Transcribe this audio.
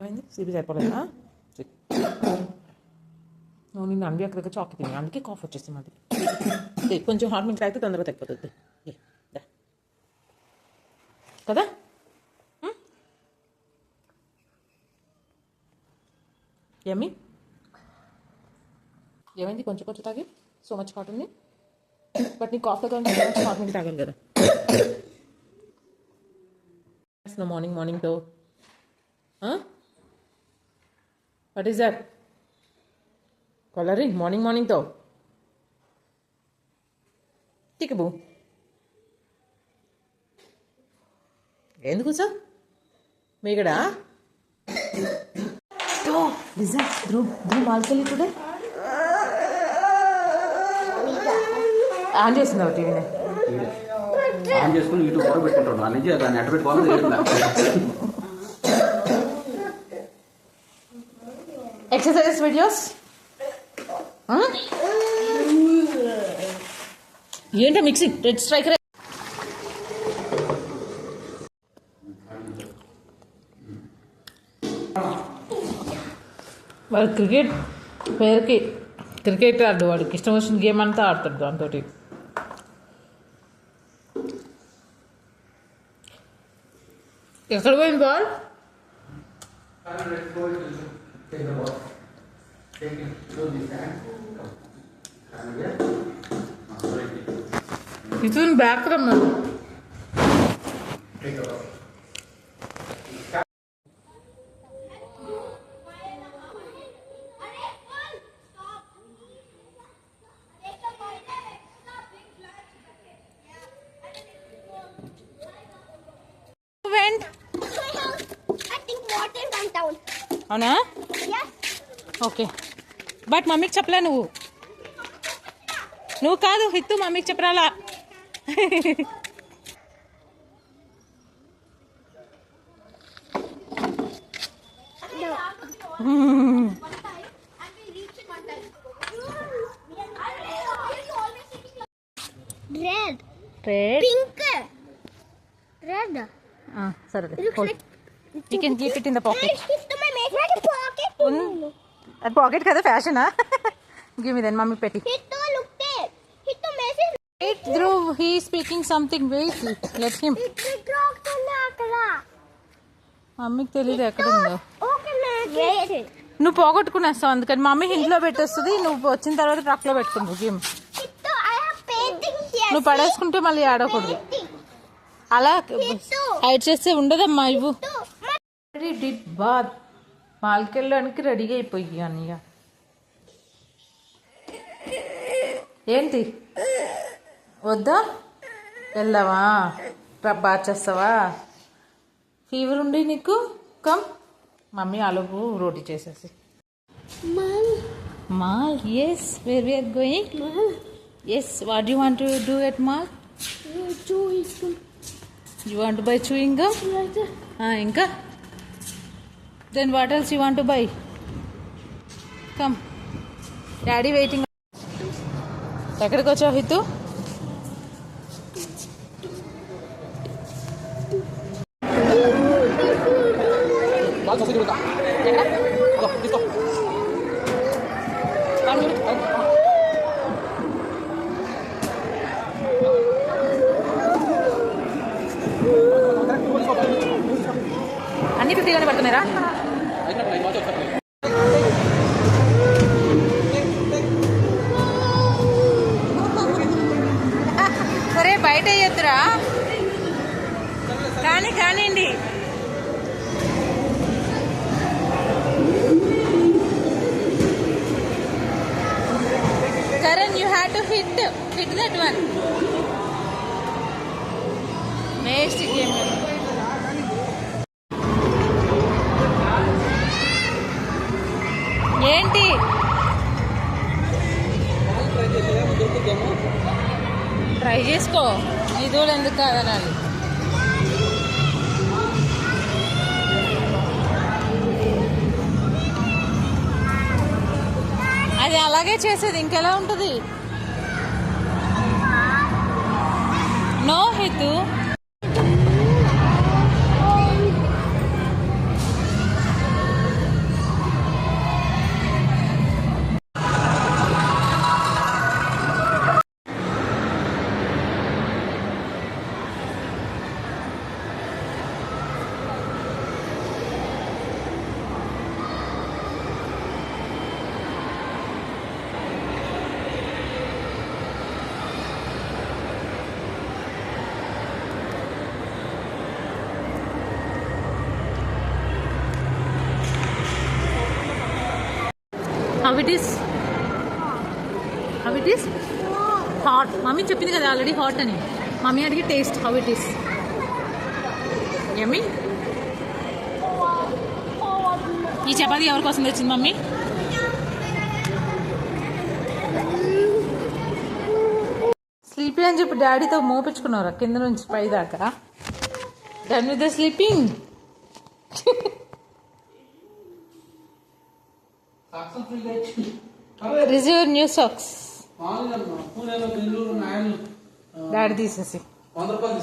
అయింది సిబి సరిపోలేదా నువ్వు నిన్ను అన్వి అక్కడ దగ్గర చాక్ తిని అందుకే కాఫ్ వచ్చేసి మాది కొంచెం హాట్ మిల్క్ తాగితే తొందరగా తగ్గిపోతుంది కదా ఏమి ఏమైంది కొంచెం కొంచెం తాగి సో మచ్ హాట్ ఉంది బట్ నీ కాఫ్ దగ్గర హాట్ మిల్క్ తాగాలి కదా morning మార్నింగ్తో what is that colouring morning మార్నింగ్తో తికబు ఎందుకు సార్? మీగడా? లిజా ధ్రువ్ ధ్రువ్ మాల్కెళ్ళి టుడే ఆన్ చేసిందా టీవీని. ఆన్ చేసుకుని ఇటు ఫోటో పెట్టుకుంటాడు నా నుంచి దాన్ని అడ్డు పెట్టుకోవాలి తెలియదు ఎక్సర్సైజ్ వీడియోస్ ఏంటో మిక్సీ రెడ్ స్ట్రైకర్ వాడు క్రికెట్ పేరుకి క్రికెట్ ఆడు వాడికి ఇష్టం వచ్చిన గేమ్ అంతా ఆడతాడు దాంతో ఎక్కడ పోయింది బాల్? ఇతను బ్యాక్ రమ్మను అవునా. ఓకే బట్ మమ్మీకి చెప్పలే నువ్వు నువ్వు కాదు హిత్తు మమ్మీకి చెప్పరాలా. Red Pink. Red. సరే pocket It's to my mate. Red pocket. అది పాకెట్ కదా ఫ్యాషనా గివ్ మీ దెన్ మమ్మీ పెట్టి Hit to look there. Hit to message. Wait Dhruv he speaking something wait let him It dropped the nakala. మమ్మీకి తెలియదు ఎక్కడ ఉందో. Wait. నువ్వు పోగొట్టుకునేస్తావు అందుకని మమ్మీ ఇంట్లో పెట్టేస్తుంది నువ్వు వచ్చిన తర్వాత ట్రక్లో పెట్టుకుంటావు గేమ్. నువ్వు పడేసుకుంటే మళ్ళీ ఆడకూడదు. అలా. హైడ్ చేస్తే ఉండదమ్మా ఇవ్వు రెడీ డిడ్ బాత్ మాల్కెళ్ళడానికి రెడీగా అయిపోయి అన్నయ్య. ఏంటి? వద్దా? వెళ్దావా బాత్ చేస్తావా? ఫీవర్ ఉండి నీకు? కమ్. మమ్మీ ఆలుగు రోటీ చేసేసి. Mall. Yes where we are going. Yes what you want do at mall. You want buy chewing. ఇంకా? Then what else you want buy come daddy waiting ఎక్కడికి వచ్చావు హితు? అన్ని పడుతున్నారా సరే బయట ఎత్తురా. కానీ కానివ్వండి. Karan you have to hit hit that one next game ఏంటి? ట్రై చేసుకో. నీ దూడ ఎందుకు కాదనాలి? అది అలాగే చేసేది ఇంకెలా ఉంటుంది? No Hitu how it is how it is hot mummy చెప్పింది కదా ఆల్రెడీ హాట్ అని. మమ్మీ అడిగి taste how it is yummy ఈ చపాతీ ఎవరి కోసం తెచ్చింది మమ్మీ? స్లీపీ అని చెప్పి డాడీతో మోపించుకున్నారా కింద నుంచి పైదాకా. Done with the sleeping receive new socks. మామూలుగా పూణేలో బెంగళూరు నాయలు డాడీ తీసేసి. వంద రూపాయలు